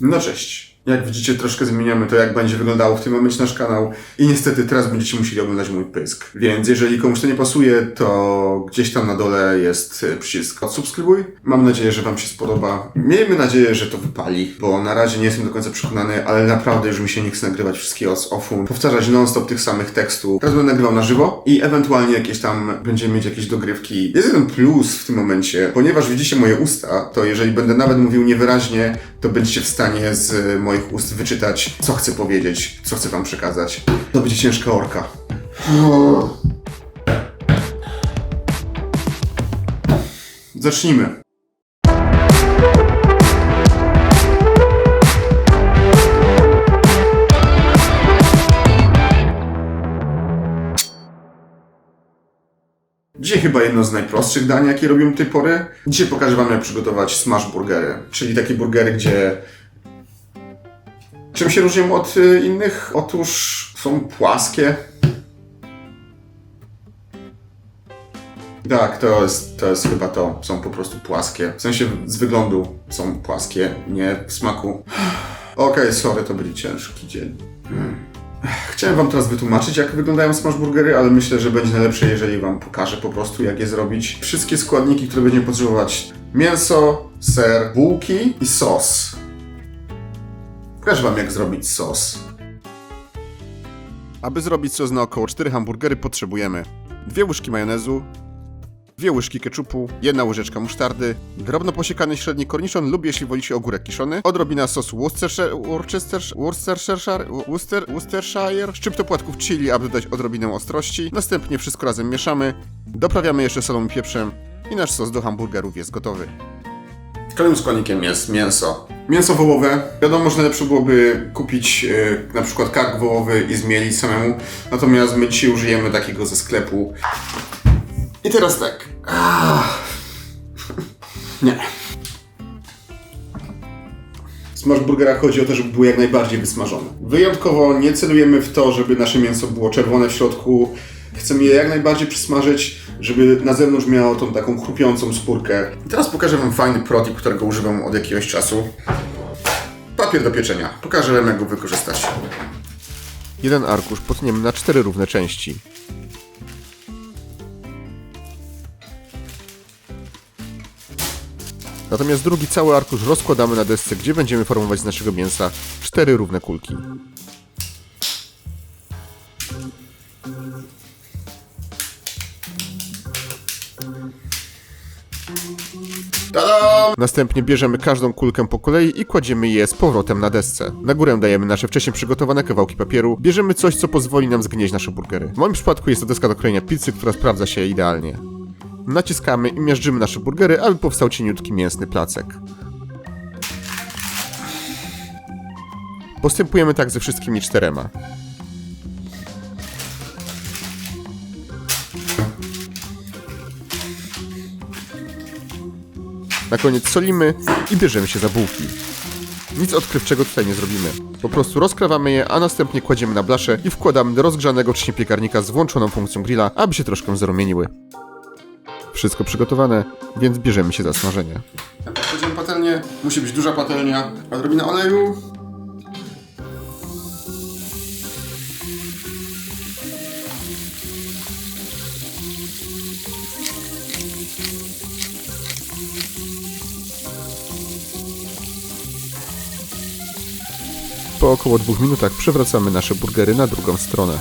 No cześć. Jak widzicie, troszkę zmieniamy to, jak będzie wyglądało w tym momencie nasz kanał i niestety teraz będziecie musieli oglądać mój pysk. Więc jeżeli komuś to nie pasuje, to gdzieś tam na dole jest e, przycisk odsubskrybuj. Mam nadzieję, że Wam się spodoba. Miejmy nadzieję, że to wypali, bo na razie nie jestem do końca przekonany, ale naprawdę już mi się nie chce nagrywać wszystkiego z offu, powtarzać non-stop tych samych tekstów. Teraz będę nagrywał na żywo i ewentualnie jakieś tam będziemy mieć jakieś dogrywki. Jest jeden plus w tym momencie, ponieważ widzicie moje usta, to jeżeli będę nawet mówił niewyraźnie, to będziecie w stanie z moich ust wyczytać, co chcę powiedzieć, co chcę wam przekazać. To będzie ciężka orka. Zacznijmy. Dzisiaj chyba jedno z najprostszych dań, jakie robię do tej pory. Dzisiaj pokażę Wam, jak przygotować smash burgery, czyli takie burgery, gdzie... Czym się różnią od y, innych? Otóż są płaskie. Tak, to jest, to jest chyba to. Są po prostu płaskie. W sensie z wyglądu są płaskie, nie w smaku. Okej, sorry, to będzie ciężki dzień. Chciałem wam teraz wytłumaczyć, jak wyglądają smashburgery, ale myślę, że będzie najlepsze, jeżeli wam pokażę po prostu, jak je zrobić. Wszystkie składniki, które będziemy potrzebować. Mięso, ser, bułki i sos. Pokażę wam, jak zrobić sos. Aby zrobić sos na około 4 hamburgery potrzebujemy dwie łyżki majonezu, dwie łyżki keczupu, jedna łyżeczka musztardy, drobno posiekany średni korniszon lub jeśli wolicie ogórek kiszony, odrobina sosu Worcestershire, Worcestershire, Worcestershire, Worcester, Worcestershire, szczypto płatków chili, aby dodać odrobinę ostrości, następnie wszystko razem mieszamy, doprawiamy jeszcze solą i pieprzem i nasz sos do hamburgerów jest gotowy. Kolejnym składnikiem jest mięso. Mięso wołowe. Wiadomo, że najlepsze byłoby kupić e, na przykład kark wołowy i zmielić samemu, natomiast my dzisiaj użyjemy takiego ze sklepu. I teraz tak. Ah. Nie. W smash burgerach chodzi o to, żeby były jak najbardziej wysmażone. Wyjątkowo nie celujemy w to, żeby nasze mięso było czerwone w środku. Chcemy je jak najbardziej przysmażyć, żeby na zewnątrz miało tą taką chrupiącą skórkę. I teraz pokażę Wam fajny protip, którego używam od jakiegoś czasu. Papier do pieczenia. Pokażę Wam, jak go wykorzystać. Jeden arkusz potniemy na cztery równe części. Natomiast drugi cały arkusz rozkładamy na desce, gdzie będziemy formować z naszego mięsa cztery równe kulki. Następnie bierzemy każdą kulkę po kolei i kładziemy je z powrotem na desce. Na górę dajemy nasze wcześniej przygotowane kawałki papieru. Bierzemy coś, co pozwoli nam zgnieść nasze burgery. W moim przypadku jest to deska do krojenia pizzy, która sprawdza się idealnie. Naciskamy i miażdżymy nasze burgery, aby powstał cieniutki mięsny placek. Postępujemy tak ze wszystkimi czterema. Na koniec solimy i bierzemy się za bułki. Nic odkrywczego tutaj nie zrobimy. Po prostu rozkrawamy je, a następnie kładziemy na blaszę i wkładamy do rozgrzanego wcześniej piekarnika z włączoną funkcją grilla, aby się troszkę zarumieniły. Wszystko przygotowane, więc bierzemy się za smażenie. Wchodzimy patelnię, musi być duża patelnia, odrobina oleju. Po około dwóch minutach przewracamy nasze burgery na drugą stronę.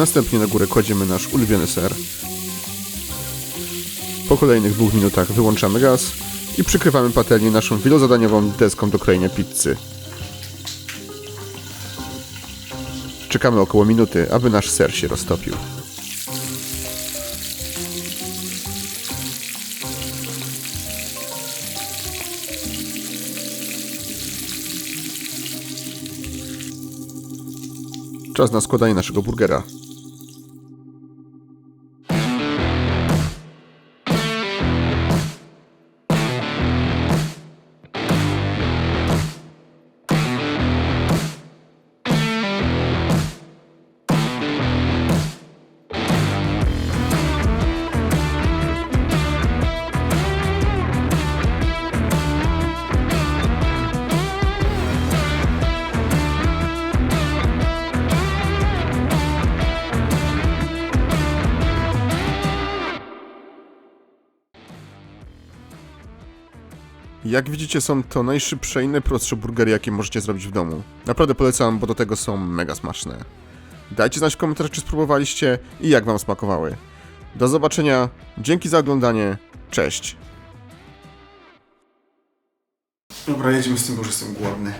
Następnie na górę kładziemy nasz ulubiony ser. Po kolejnych dwóch minutach wyłączamy gaz i przykrywamy patelnię naszą wielozadaniową deską do krojenia pizzy. Czekamy około minuty, aby nasz ser się roztopił. Czas na składanie naszego burgera. Jak widzicie, są to najszybsze i najprostsze burgery, jakie możecie zrobić w domu. Naprawdę polecam, bo do tego są mega smaczne. Dajcie znać w komentarzach, czy spróbowaliście i jak wam smakowały. Do zobaczenia, dzięki za oglądanie, cześć! Dobra, jedziemy z tym, bo już jestem głodny.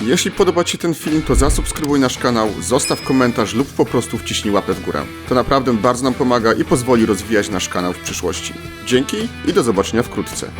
Jeśli podoba Ci się ten film, to zasubskrybuj nasz kanał, zostaw komentarz lub po prostu wciśnij łapę w górę. To naprawdę bardzo nam pomaga i pozwoli rozwijać nasz kanał w przyszłości. Dzięki i do zobaczenia wkrótce.